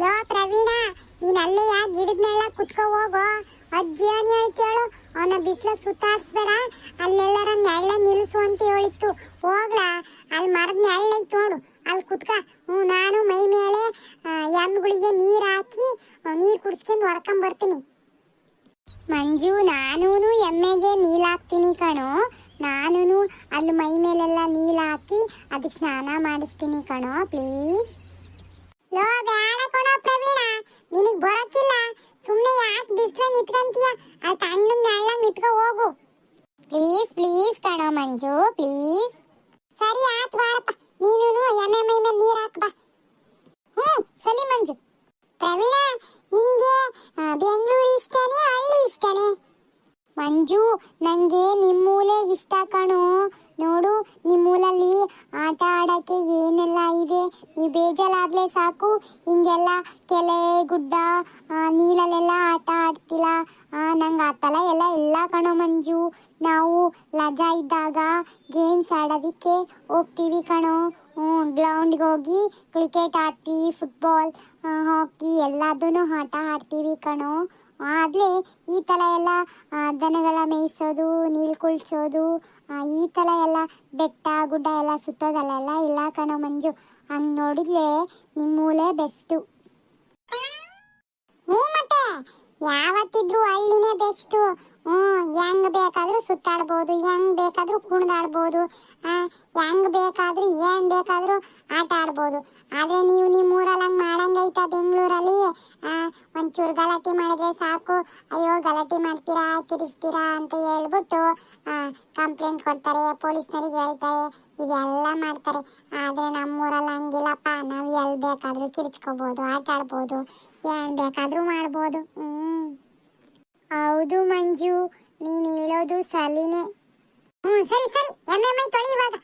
Low Praveen ನೀನ್ ಯಾ ಗಿಡದ್ನೆಲ್ಲ ಕುತ್ಕೋ ಹೋಗೋ. ಅಜ್ಜಿ ಏನ್ ಹೇಳ್ತೇಳು ಅವನ ಬಿಸ್ಲ ಸುತ್ತಾಡ್ಸ್ಬೇಡ. ಅಲ್ಲೆಲ್ಲರ ನೆಳ್ಳ ನಿಲ್ಸು ಅಂತ ಹೇಳಿತ್ತು. ಹೋಗ್ಲಾ ಅಲ್ಲಿ ಮರದ ನೆಳ್ಳ ಐತ್ ನೋಡು. ಅಲ್ಲಿ ಕುತ್ಕ. ಹ್ಞೂ ನಾನು ಮೈ ಮೇಲೆ ಆ, ನೀರು ಹಾಕಿ ನೀರು ಕುಡಿಸ್ಕೊಂಡು ಹೊಡ್ಕೊಂಡ್ ಬರ್ತೀನಿ. ಮಂಜು ನಾನೂನು ಎಮ್ಮೆಗೆ ನೀಲ್ ಹಾಕ್ತೀನಿ ಕಣೋ. ನಾನೂನು ಅಲ್ಲಿ ಮೈ ಮೇಲೆಲ್ಲ ನೀಲ್ ಹಾಕಿ ಅದಕ್ಕೆ ಸ್ನಾನ ಮಾಡಿಸ್ತೀನಿ ಕಣೋ ಪ್ಲೀಸ್. ಲೋ ಬೇಡ ಕಣೋ ಪ್ರವೀಣ. ನಿನಗ್ ಬರಕ್ಕಿಲ್ಲ ಸುಮ್ಮನೆ ಯಾಕೆ ಬಿಸ್ಲ ನಿತ್ಕಂತೀಯ? ಅಲ್ಲಿ ತಣ್ಣ ನೆಳ್ಳ ನಿಂತ್ಕೊ, ಹೋಗು. ಪ್ಲೀಸ್ ಪ್ಲೀಸ್ ಕಣೋ ಮಂಜು, ಪ್ಲೀಸ್. ಸರಿ ಆತ್, ಬಾರಪ್ಪ. ನೀನು ಎಮ್ಮೆ, ಮೈ ಮೇಲೆ ಹಾಕ್, ಬಾ. ಹ್ಞೂ ಸಲಿ ಮಂಜು. ಪ್ರವೀಣ, ನಿನಗೆ ಬೆಂಗಳೂರು ಇಷ್ಟನೇ, ಹಳ್ಳಿ ಇಷ್ಟನೇ? ಮಂಜು, ನಂಗೆ ನಿಮ್ಮೂಲೆ ಇಷ್ಟ ಕಣೋ. ನೋಡು, ನಿಮ್ಮೂಲಲ್ಲಿ ಆಟ ಆಡೋಕ್ಕೆ ಏನೆಲ್ಲ ಇದೆ? ನೀವು ಬೇಜಾರಾಗಲೇ ಸಾಕು. ಹಿಂಗೆಲ್ಲ ಕೆಲೆ, ಗುಡ್ಡ ನೀಲಲ್ಲೆಲ್ಲ ಆಟ ಆಡ್ತಿಲ್ಲ ನಂಗೆ ಆ ಥರ ಎಲ್ಲ ಇಲ್ಲ ಕಣೋ ಮಂಜು. ನಾವು ರಜಾ ಇದ್ದಾಗ ಗೇಮ್ಸ್ ಆಡೋದಕ್ಕೆ ಹೋಗ್ತೀವಿ ಕಣೋ. ಗ್ರೌಂಡ್ಗೆ ಹೋಗಿ ಕ್ರಿಕೆಟ್ ಆಡ್ತೀವಿ ಫುಟ್ಬಾಲ್ ಹಾಕಿ ಎಲ್ಲದೂ ಆಟ ಆಡ್ತೀವಿ ಕಣೋ. ಆದರೆ ಈ ಥರ ಎಲ್ಲ ದನಗಳ ಮೇಯಿಸೋದು, ನೀರು ಕುಳ್ಸೋದು ಈ ಥರ ಎಲ್ಲ ಬೆಟ್ಟ, ಗುಡ್ಡ ಎಲ್ಲ ಸುತ್ತೋದಲ್ಲೆಲ್ಲ ಇಲ್ಲ ಕಣೋ ಮಂಜು. ಹಂಗೆ ನೋಡಿದ್ರೆ ನಿಮ್ಮೂಲೇ ಬೆಸ್ಟು ಹ್ಞೂ ಮತ್ತೆ ಯಾವತ್ತಿದ್ರು ಹಳ್ಳಿನೇ ಬೆಸ್ಟು ಹ್ಞೂ, ಹೆಂಗ್ ಬೇಕಾದ್ರೂ ಸುತ್ತಾಡ್ಬೋದು, ಹೆಂಗ್ ಬೇಕಾದ್ರೂ ಕುಣಿದಾಡ್ಬೋದು ಹೆಂಗ್ ಬೇಕಾದ್ರೂ ಏನ್ ಬೇಕಾದ್ರೂ ಆಟ ಆಡ್ಬೋದು. ಆದ್ರೆ ನೀವು ನಿಮ್ಮ ಊರಲ್ಲಿ ಹಂಗೆ ಮಾಡಂಗೈತ ಬೆಂಗಳೂರಲ್ಲಿ ಒಂಚೂರು ಗಲಾಟೆ ಮಾಡಿದ್ರೆ ಸಾಕು. ಅಯ್ಯೋ, ಗಲಾಟೆ ಮಾಡ್ತೀರಾ, ಕಿರಿಸ್ತೀರಾ ಅಂತ ಹೇಳ್ಬಿಟ್ಟು ಕಂಪ್ಲೇಂಟ್ ಕೊಡ್ತಾರೆ ಪೊಲೀಸ್ನರಿಗೆ ಹೇಳ್ತಾರೆ, ಇದೆಲ್ಲ ಮಾಡ್ತಾರೆ. ಆದ್ರೆ ನಮ್ಮೂರಲ್ಲಿ ಹಂಗಿಲ್ಲಪ್ಪ. ನಾವು ಎಲ್ಲಿ ಬೇಕಾದ್ರೂ ಕಿರ್ಚ್ಕೋಬೋದು, ಆಟ ಆಡ್ಬೋದು. ಏನ್ ಬೇಕಾದ್ರೂ ಮಾಡ್ಬೋದು. ಹ್ಮ್. ಹೌದು ಮಂಜು ನೀನ್ ಹೇಳೋದು ಸಲಿನೇ. ಹ್ಮ್ ಸರಿ ಸರಿ. ಎಮ್ಮೆ ಮೈ ತೊಳಿ ಇವಾಗ.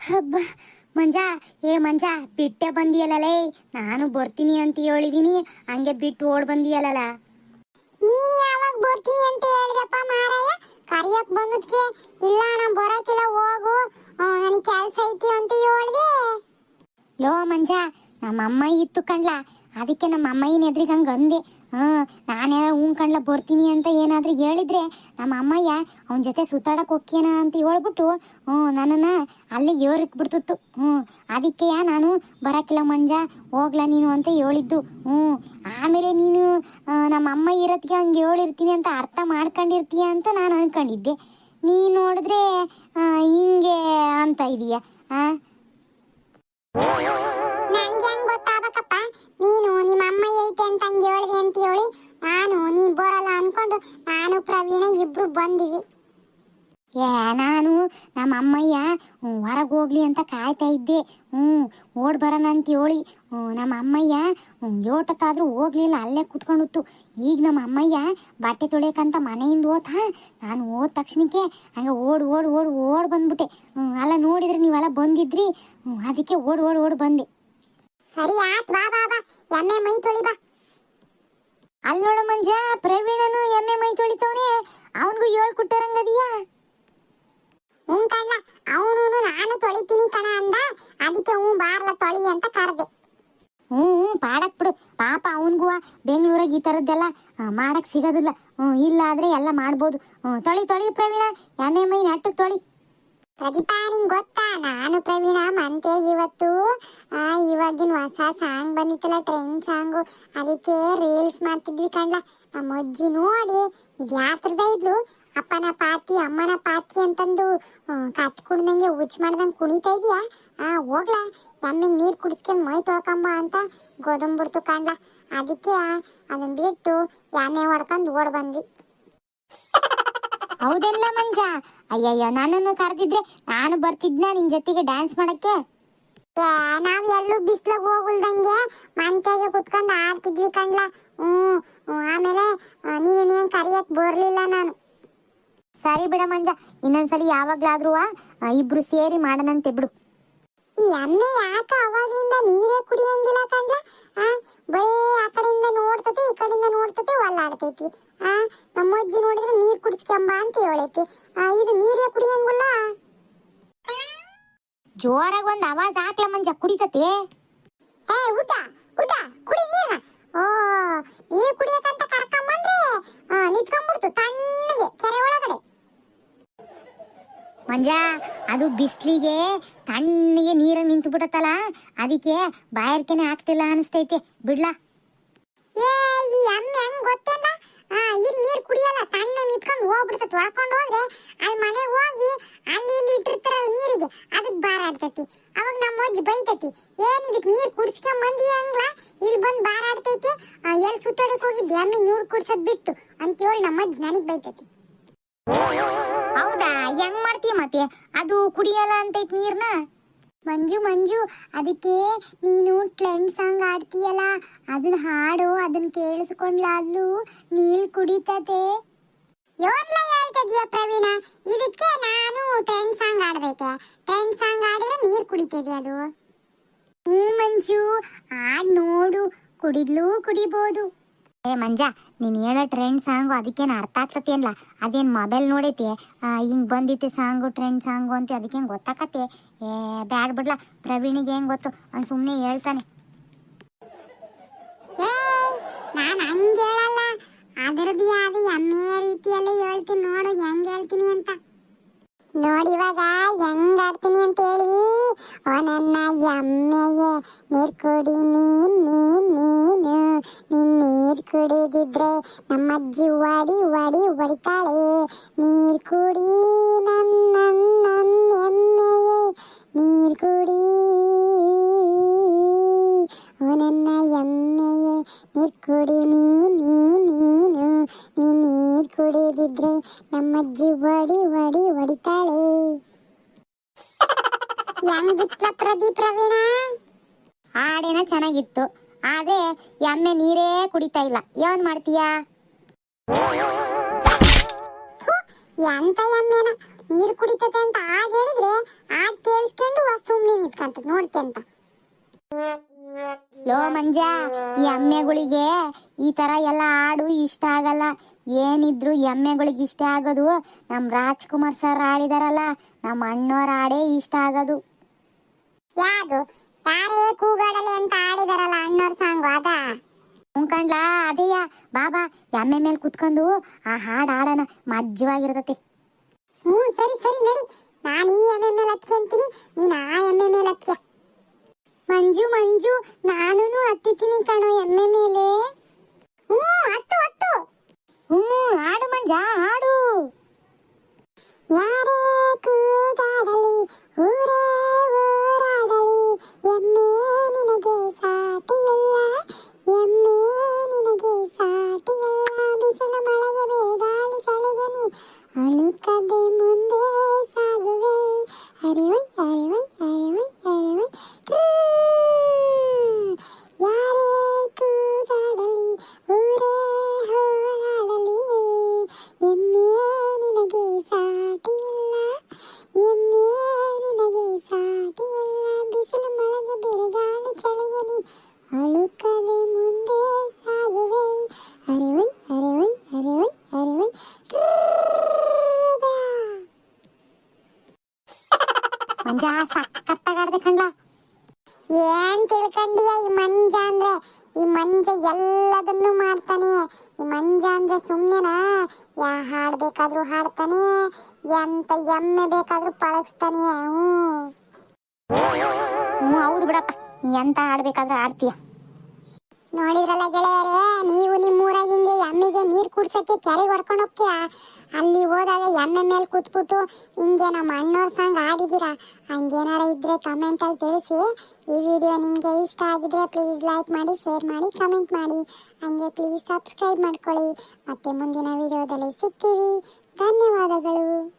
ಹಬ್ಬ. ಮಂಜಾ ಏ ಮಂಜಾ ಬಿಟ್ಟೆ ಬಂದಿಯಲ್ಲಲೇ? ನಾನು ಬರ್ತೀನಿ ಅಂತ ಹೇಳಿದೀನಿ. ಹಂಗೆ ಬಿಟ್ಟು ಓಡ್ ಬಂದಿಯಲ್ಲ ನೀನು ಯಾವಾಗ ಬರ್ತೀನಿ ಅಂತ ಹೇಳಿದಪ್ಪ ಮಾರಾಯ? ಕರಿಯಕ್ ಬಂದದ್ಕೆ. ಇಲ್ಲ ನಾ ಬರಕಿಲ್ಲ ಹೋಗು. ನನಗೆ ಕೆಲ್ಸ ಐತಿ ಅಂತ ಹೇಳ್ದೆ. ಲೋ ಮಂಜ ನಮ್ಮ ಅಮ್ಮ ಇತ್ತು ಕಣ್ಲ. ಅದಕ್ಕೆ ನಮ್ಮ ಅಮ್ಮಯ್ಯನ ಎದ್ರಿಗೆ ಹಂಗೆ ಅಂದೆ. ಹಾ, ನಾನೇ ಹ್ಞೂ ಕಣ್ಲ ಬರ್ತೀನಿ ಅಂತ ಏನಾದ್ರೂ ಹೇಳಿದ್ರೆ ನಮ್ಮ ಅಮ್ಮಯ್ಯ, ಅವನ ಜೊತೆ ಸುತ್ತಾಡಕ್ಕೆ ಹೋಗ್ಯನ ಅಂತ ಹೇಳ್ಬಿಟ್ಟು, ಹ್ಞೂ, ನನ್ನನ್ನು ಅಲ್ಲಿ ಬಿಡ್ತಿತ್ತು. ಹ್ಞೂ, ಅದಕ್ಕೆ ನಾನು, ಬರಕಿಲ್ಲ ಮಂಜ, ಹೋಗ್ಲಾ ನೀನು ಅಂತ ಹೇಳಿದ್ದು. ಹ್ಞೂ, ಆಮೇಲೆ ನೀನು ನಮ್ಮ ಅಮ್ಮ ಇರೋದಕ್ಕೆ ಹಂಗೆ ಹೇಳಿರ್ತೀನಿ ಅಂತ ಅರ್ಥ ಮಾಡ್ಕೊಂಡಿರ್ತೀಯ ಅಂತ ನಾನು ಅನ್ಕೊಂಡಿದ್ದೆ. ನೀನು ನೋಡಿದ್ರೆ ಹಿಂಗೆ ಅಂತ ಇದೀಯ. ಹಾಂ ಪ್ರವೀಣ ಇಬ್ರು ಬಂದಿವಿ. ಏ, ನಾನು ನಮ್ಮ ಅಮ್ಮಯ್ಯ ಹೊರಗೆ ಹೋಗ್ಲಿ ಅಂತ ಕಾಯ್ತಾ ಇದ್ದೆ. ಹ್ಞೂ ಓಡ್ ಬರೋಣ ಅಂತ ಹೇಳಿ ನಮ್ಮ ಅಮ್ಮಯ್ಯ ಯೋಟತ್ತಾದರೂ ಹೋಗ್ಲಿಲ್ಲ, ಅಲ್ಲೇ ಕುತ್ಕೊಂಡಿತ್ತು. ಈಗ ನಮ್ಮ ಅಮ್ಮಯ್ಯ ಬಟ್ಟೆ ತೊಳೆಯಕ್ಕಂತ ಮನೆಯಿಂದ ಓತ ನಾನು ಹೋದ ತಕ್ಷಣಕ್ಕೆ ಹಂಗೆ ಓಡ್ ಓಡ್ ಓಡ್ ಓಡ್ ಬಂದ್ಬಿಟ್ಟೆ. ಅಲ್ಲ ನೋಡಿದ್ರೆ ನೀವೆಲ್ಲ ಬಂದಿದ್ರಿ? ಅದಕ್ಕೆ ಓಡ್ ಓಡ್ ಓಡ್ ಬಂದೆ. ಸರಿ, ಆತ್, ಬಾ ಬಾ ಬಾ. ಎಮ್ಮೆ ಮೈ ತೊಳಿ ಬಾ. ಅಲ್ಲಿ ನೋಡು ಮಂಜ ಪ್ರವೀಣನು ಎಮ್ಮೆ ಮೈ ತೊಳಿತವನೆ ಅವನಿಗೂ ಹೇಳ್ಕೊಟ್ಟಾರಂಗದಿಯಾ ಹ್ಞೂ ಕಣ್ಲ ಅವನು ನಾನು ತೊಳಿತೀನಿ ಕಣ ಅಂದ ಅದಕ್ಕೆ ಹ್ಞೂ ಬಾರ್ಲ ತೊಳಿ ಅಂತ ಕರೆದೆ. ಹ್ಞೂ ಹ್ಞೂ ಪಾಡಕ್ ಬಿಡು. ಪಾಪ ಅವನಿಗೂ ಬೆಂಗಳೂರಾಗ ಈ ಥರದ್ದೆಲ್ಲ ಮಾಡಕ್ಕೆ ಮಾಡಕ್ ಸಿಗೋದಿಲ್ಲ. ಹ್ಞೂ ಇಲ್ಲ ಆದ್ರೆ ಎಲ್ಲ ಮಾಡ್ಬೋದು. ಹ್ಞೂ ತೊಳಿ ತೊಳಿ ಪ್ರವೀಣ ಎಮ್ಮೆ ಮೈ ನೆಟ್ಟಗೆ ತೊಳಿ. ಪ್ರದೀಪಾ ನಿಂಗ್ ಗೊತ್ತಾ? ನಾನು ಪ್ರವೀಣ ಮಂತೆಗೆ ಇವತ್ತು ಇವಾಗಿನ ಹೊಸ ಸಾಂಗ್ ಬಂದಿತ್ತಲ್ಲ ಟ್ರೆಂಡ್ ಸಾಂಗು ಅದಕ್ಕೆ ರೀಲ್ಸ್ ಮಾಡ್ತಿದ್ವಿ ಕಣ್ಲ. ನಮ್ಮ ಅಜ್ಜಿ ನೋಡಿ, ಇದು ಯಾತ್ರದ ಇದ್ಲು? ಅಪ್ಪನ ಪಾತಿ ಅಮ್ಮನ ಪಾತಿ ಅಂತಂದು ಕತ್ ಕುಡ್ದಂಗೆ ಹುಚ್ಚ ಮಾಡ್ದಂಗೆ ಕುಣಿತಾ ಇದೀಯಾ? ಆ, ಹೋಗ್ಲಾ. ಎಮ್ಮಿಗೆ ನೀರು ಕುಡಿಸ್ಕೊಂಡು ಮೈ ತೊಳ್ಕಮ್ಮ ಅಂತ ಗೋದಂಬಿಡ್ತು ಕಣ್ಲ. ಅದಕ್ಕೆ ಅದನ್ನ ಬಿಟ್ಟು ಎಮ್ಮೆ ಹೊಡ್ಕೊಂಡು ಓಡ್ ಬಂದ್ವಿ. ಹೌದೆಲ್ಲ ಮಂಜ? ಅಯ್ಯಯ್ಯೋ ನನ್ನನ್ನು ಕರೆದಿದ್ರೆ ನಾನು ಬರ್ತಿದ್ನ ನಿನ್ ಜೊತೆಗೆ ಡ್ಯಾನ್ಸ್ ಮಾಡಕ್ಕೆ? ನಾವ್ ಎಲ್ಲೂ ಬಿಸ್ಲಾಗ ಹೋಗುಲ್ದಂಗೆ ಮಂತೆಗೆ ಕುತ್ಕೊಂಡು ಆಡ್ತಿದ್ವಿ ಕಣ್ಲ ಹ್ಮ್ ಆಮೇಲೆ ಆ, ನೀನು ನೀನ್ ಕರಿಯಕ್ ಬರ್ಲಿಲ್ಲ ನಾನು. ಸರಿ ಬಿಡ ಮಂಜ ಇನ್ನೊಂದ್ಸಲಿ ಯಾವಾಗ್ಲಾದ್ರೂ ಇಬ್ರು ಸೇರಿ ಮಾಡೋಣಂತೆ ಬಿಡು. ಈ ಅಮ್ಮೆ ಯಾಕ ಅವಾಗಿಂದ ನೀರೇ ಕುಡಿಯಂಗಿಲ್ಲ ಕಣ್ಲ ಆ ಬರೀ ಆ ಕಡೆಯಿಂದ ನೋಡ್ತತಿ ಈ ಕಡೆಯಿಂದ ನೋಡ್ತತಿ ಒಲ್ಲಾಡ್ತೈತಿ. ಆ ನಮ್ಮ ಅಜ್ಜಿ ನೋಡಿದ್ರೆ ನೀರ್ ಕುಡಿಸ್ಕೊಂಬ ಅಂತ ಹೇಳೈತಿ. ಆ, ಇದು ನೀರೇ ಕುಡಿಯಂಗಿಲ್ಲ. ಜೋರಾಗ ಒಂದ್ ಆವಾಜ್ ಹಾಕ್ಲ ಮಂಜ ಕುಡಿತತೆ. ಏ ಅದು ಬಿಸ್ಲಿಗೆ ತಣ್ಣಗೆ ನೀರ ನಿಂತು ಅದಕ್ಕೆ ಬಾಯರ್ಕೆನೆ ಆಗ್ತಿಲ್ಲ ಅನಿಸ್ತೈತೆ. ಬಿಡ್ಲಾ. ಏ, ಈ ಎಮ್ಮೆ ಹೆಂಗ್ ಆ, ಇಲ್ಲಿ ನೀರ್ ಕುಡಿಯಲ್ಲ ತಣ್ಣ ನಿಂತ್ಕೊಂಡು ಹೋಗ್ಬಿಡ್ತೈತಿ, ಒಳ್ಕೊಂಡು ಹೋದ್ರೆ ಅಲ್ಲಿ ಮನೆಗೆ ಹೋಗಿ ಅಲ್ಲಿ ಇಲ್ಲಿ ಇಟ್ಟಿರ್ತಾರಲ್ಲ ನೀರಿಗೆ ಅದಕ್ಕೆ ಬಾರಾಡ್ತೈತಿ ಅವಾಗ ನಮ್ಮ ಅಜ್ಜಿ ಬೈತೈತಿ, ಏನ್ ಇದಕ್ ನೀರ್ ಕುಡಿಸ್ಕೊಂಡ್ ಬಂದಿ ಹಂಗ್ಲ ಇಲ್ಲಿ ಬಂದ್ ಬಾರಾಡ್ತೈತಿ ಎಲ್ ಎಲ್ಲಿ ಸುತ್ತಾಡಕ್ ಹೋಗಿದ್ದೆ? ನೀರ್ ಕುಡ್ಸೋದ್ ಬಿಟ್ಟು. ಅಂತೇಳಿ ನಮ್ಮ ಅಜ್ಜಿ ನನಗ್ ಬೈತೈತಿ. ಹೌದಾ? ಹೆಂಗ್ ಮಾಡ್ತೀಯ ಮತ್ತೆ? ಅದು ಕುಡಿಯಲ್ಲ ಅಂತೈತ್ ನೀರ್ನ? ಮಂಜು ಮಂಜು, ಅದಕ್ಕೆ ನೀನು ಟ್ರೆಂಡ್ ಸಾಂಗ್ ಆಡ್ತೀಯಲ್ಲ ಅದನ್ನ ಹಾಡು, ಅದನ್ನ ಕೇಳಿಸ್ಕೊಂಡ್ಲಾದ್ಲು ನೀಲ್ ಕುಡಿತತೆ ಯೋನ್ಲ ಹೇಳ್ತಿದ್ಯಾ ಪ್ರವೀಣ? ಇದಕ್ಕೆ ನಾನು ಟ್ರೆಂಡ್ ಸಾಂಗ್ ಆಡ್ಬೇಕೆ ಟ್ರೆಂಡ್ ಸಾಂಗ್ ಆಡಿದ್ರೆ ನೀರ್ ಕುಡಿತದೆ ಅದು. ಹ್ಞೂ ಮಂಜು. ಆಡ್ ನೋಡು. ಕುಡಿದ್ಲು ಕುಡಿಬೋದು. ಏ, ಮಂಜ, ನೀನ್ ಹೇಳೋ ಟ್ರೆಂಡ್ ಸಾಂಗು ಅದಕ್ಕೇನು ಅರ್ಥ ಆಗ್ತತಿ ಅಲ್ಲ ಅದೇನ್ ಮೊಬೈಲ್ ನೋಡೈತಿ? ಹಿಂಗ್ ಬಂದಿತ್ತು ಸಾಂಗು ಟ್ರೆಂಡ್ ಸಾಂಗು ಅಂತ ಅದಕ್ಕೇನ್ ಗೊತ್ತಾಕತಿ ಏ, ಬ್ಯಾಡ್ ಬಿಡ್ಲ, ಪ್ರವೀಣಿಗೆ ಹೆಂಗ್ ಗೊತ್ತು? ಅವ್ನು ಸುಮ್ಮನೆ ಹೇಳ್ತಾನೆ. ನಾನು ಹಂಗೆ ಹೇಳಲ್ಲ. ಅದರದ್ದು ಯಾವ ಎಮ್ಮೆಯ ರೀತಿಯಲ್ಲಿ ಹೇಳ್ತೀನಿ ನೋಡು, ಹೆಂಗ್ ಹೇಳ್ತೀನಿ ಅಂತ. ನೋಡಿ ಇವಾಗ ಹೆಂಗ್ ಆಡ್ತೀನಿ ಅಂತ ಹೇಳಿ. ಓ ನನ್ನ ಎಮ್ಮೆಗೆ ನೀರ್ ಕುಡಿ, ನೀನ್ ನೀನ್, ನೀನು. ನೀನ್ ನೀರ್ ಕುಡಿದಿದ್ರೆ ನಮ್ಮ ಅಜ್ಜಿ ವಾಡಿ ವಾಡಿ ಹೊಡಿತಾಳೆ. ನೀರ್ ಕುಡಿ ನನ್ನ ನನ್ನ ಎಮ್ಮೆಯೇ. ನೀರ್ ಕುಡಿ. ಓ ನನ್ನ ಎಮ್ಮೆಗೆ ನೀರ್ ಕುಡಿ, ನೀ ಚೆನ್ನಾಗಿತ್ತು ಆದ್ರೆ ಎಮ್ಮೆ ನೀರೇ ಕುಡಿತಾ ಇಲ್ಲ. ಏನ್ ಮಾಡ್ತೀಯಾ? ಎಂತ ಎಮ್ಮೆನ. ನೀರ್ ಕುಡಿತದೆ ಅಂತ ಆಗ ಹೇಳಿದ್ರೆ ಆಗ ಕೇಳಿಸ್ಕೊಂಡು ಸುಮ್ನೆ ನಿಂತ್ಕಂತ ನೋಡ್ಕೊಂತ ಲೋ ಮಂಜ ಈ ಎಮ್ಮೆಗಳಿಗೆ ಈ ತರ ಎಲ್ಲ ಹಾಡು ಇಷ್ಟ ಆಗಲ್ಲ. ಏನಿದ್ರು ಎಮ್ಮೆಗಳಿಗೆ ಇಷ್ಟ ಆಗೋದು ನಮ್ ರಾಜ್ಕುಮಾರ್ ಸರ್ ಆಡಿದಾರಲ್ಲ ನಮ್ಮ ಅಣ್ಣವ್ರ ಹಾಡೇ ಇಷ್ಟ ಆಗೋದು. ಯಾವುದು ಕೂಗಾಡಲಿ ಅಂತ ಆಡಿದಾರಲ್ಲ ಅಣ್ಣವ್ರ ಸಾಂಗ್ ಅದ? ಉಂಕಂಡ್ಲ ಅದೇಯ ಬಾಬಾ ಎಮ್ಮೆ ಮೇಲೆ ಕುತ್ಕೊಂಡು ಆ ಹಾಡು ಆಡೋಣ ಮಜ್ಜವಾಗಿರ್ತತಿ. ಹ್ಞೂ ಸರಿ ಸರಿ ನಡಿ ನಾನು ಈ ಎಮ್ಮೆ ಮೇಲೆ ಹತ್ಕೊಂತೀನಿ ನೀನು ಆ ಎಮ್ಮೆ ಮೇಲೆ ಹತ್ಕ ಮಂಜು ಮಂಜು ನಾನು ಹತ್ತಿತೀನಿ ಕಣೋ ಎಮ್ಮೆ ಮೇಲೆ ಹ್ಞೂ ಹತ್ತು ಹತ್ತು ಹ್ಞೂ ಹಾಡು ಮಂಜ ಹಾಡು ಯಾರೇ ಕೂಗಾಡಲಿ ಊರೇ ಊರಾಡಲಿ ಎಮ್ಮೆ ನಿನಗೆ ಸಾಟಿಯಲ್ಲ ಎಮ್ಮೆ ನಿನಗೆ ಸಾಟಿಯಲ್ಲ ಬಿಸಿಲ ಮಳೆಗೆ ಬೇಗಾಳಿ ಚಳಿಗನಿ ಅಳುಕದೆ ಮುಂದೆ ಸಾಗುವೆ ಅರಿವೈ ಅರಿವೈ ಅರಿವೈ ಅರಿವೈ ಟ್ರೂ. ಯಾರೇ ಕೂಗಾಡಲಿ ಊರೇ ಹೋರಾಡಲಿ ಎಮ್ಮೆ ನಿನಗೆ ಸಾಟಿಯಿಲ್ಲ ಎಮ್ಮೆ ನಿನಗೆ ಸಾಟಿಯಿಲ್ಲ ಬಿಸಿಲು ಮಳೆಗೆ ಬಿರುಗಾಳಿ ಚಳಿಗೆ ನೀ ಅಳುಕದೆ ಮುಂದೆ ಸಾಗುವೆ ಅರಿವೈ ಅರಿವೈ ಅರಿವೈ ಅರಿವೈ ಮಂಜ ಸಕ್ಕತ್ತಾಗಾಡ್ದೆ ಕಣ್ಲ ಏನ್ ತಿಳ್ಕೊಂಡಿಯ ಈ ಮಂಜ ಅಂದ್ರೆ? ಈ ಮಂಜ ಎಲ್ಲದನ್ನು ಮಾಡ್ತಾನೆ. ಈ ಮಂಜ ಅಂದ್ರೆ ಸುಮ್ಮನೆನಾ ಯಾ ಹಾಡ್ ಬೇಕಾದ್ರೂ ಹಾಡ್ತಾನೆ. ಎಂತ ಎಮ್ಮೆ ಬೇಕಾದ್ರೂ ಪಳಗಿಸ್ತಾನೆ. ಹ್ಞೂ. ಹೌದು ಬಿಡಪ್ಪ. ಎಂತ ಆಡ್ಬೇಕಾದ್ರೆ ಆಡ್ತೀಯ ನೋಡಿದ್ರಲ್ಲ ಗೆಳೆಯರೇ, ನೀವು ನಿಮ್ಮೂರಾಗ ಹಿಂಗೆ ಎಮ್ಮೆಗೆ ನೀರು ಕುಡ್ಸಕ್ಕೆ ಕೆರೆಗೆ ಹೊಡ್ಕೊಂಡು ಹೋಗ್ತೀರಾ? ಅಲ್ಲಿ ಹೋದಾಗ ಎಮ್ಮೆ ಮೇಲೆ ಕೂತ್ಬಿಟ್ಟು, ಹಿಂಗೆ ನಮ್ಮ ಅಣ್ಣವ್ರ ಸಾಂಗ್ ಆಡಿದ್ದೀರಾ ಹಂಗೇನಾರ ಇದ್ರೆ ಕಮೆಂಟಲ್ಲಿ ತಿಳಿಸಿ. ಈ ವಿಡಿಯೋ ನಿಮಗೆ ಇಷ್ಟ ಆಗಿದ್ರೆ ಪ್ಲೀಸ್ ಲೈಕ್ ಮಾಡಿ ಶೇರ್ ಮಾಡಿ ಕಮೆಂಟ್ ಮಾಡಿ. ಹಂಗೆ ಪ್ಲೀಸ್ ಸಬ್ಸ್ಕ್ರೈಬ್ ಮಾಡ್ಕೊಳ್ಳಿ. ಮತ್ತೆ ಮುಂದಿನ ವಿಡಿಯೋದಲ್ಲಿ ಸಿಗ್ತೀವಿ. ಧನ್ಯವಾದಗಳು.